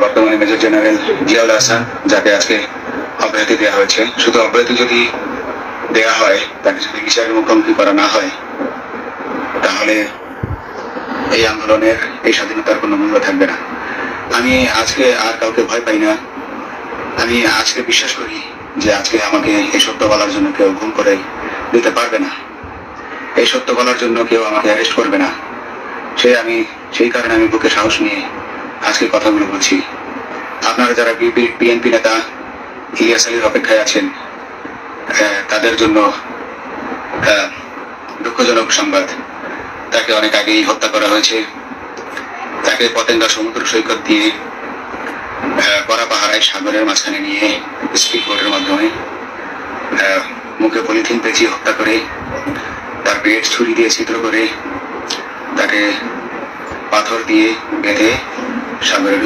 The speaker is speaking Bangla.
বর্তমানে মেজর জেনারেল জিয়াউল হাসান, যাকে আজকে অব্যাহতি দেওয়া হয়েছে। শুধু অব্যাহতি যদি দেওয়া হয়, তাকে যদি বিচারের মুখোমুখি করা না হয়, তাহলে এই আন্দোলনের এই স্বাধীনতার কোনো মূল্য থাকবে না। আমি আজকে আর কাউকে ভয় পাই না। আমি আজকে বিশ্বাস করি যে আজকে আমাকে এই সত্য বলার জন্য কেউ ঘুম করে দিতে পারবে না। এই সত্য বলার জন্য কেউ আমাকে অ্যারেস্ট করবে না। সে আমি, সেই কারণে আমি বুকে সাহস নিয়ে আজকে কথাগুলো বলছি। আপনারা যারা বিএনপি নেতা, ইলিয়াস আলীর অপেক্ষায় আছেন তাদের জন্য দুঃখজনক সংবাদ। তাকে অনেক আগেই হত্যা করা হয়েছে। তাকে পতেঙ্গা সমুদ্র সৈকত দিয়ে কড়া পাহারায় সাগরের মাঝখানে নিয়ে স্পিড বোটের মাধ্যমে মুখে পলিথিন পেঁচিয়ে হত্যা করে, তার পেট ছুরি দিয়ে ছিদ্র করে, তাকে পাথর দিয়ে বেঁধে ሻምበሉ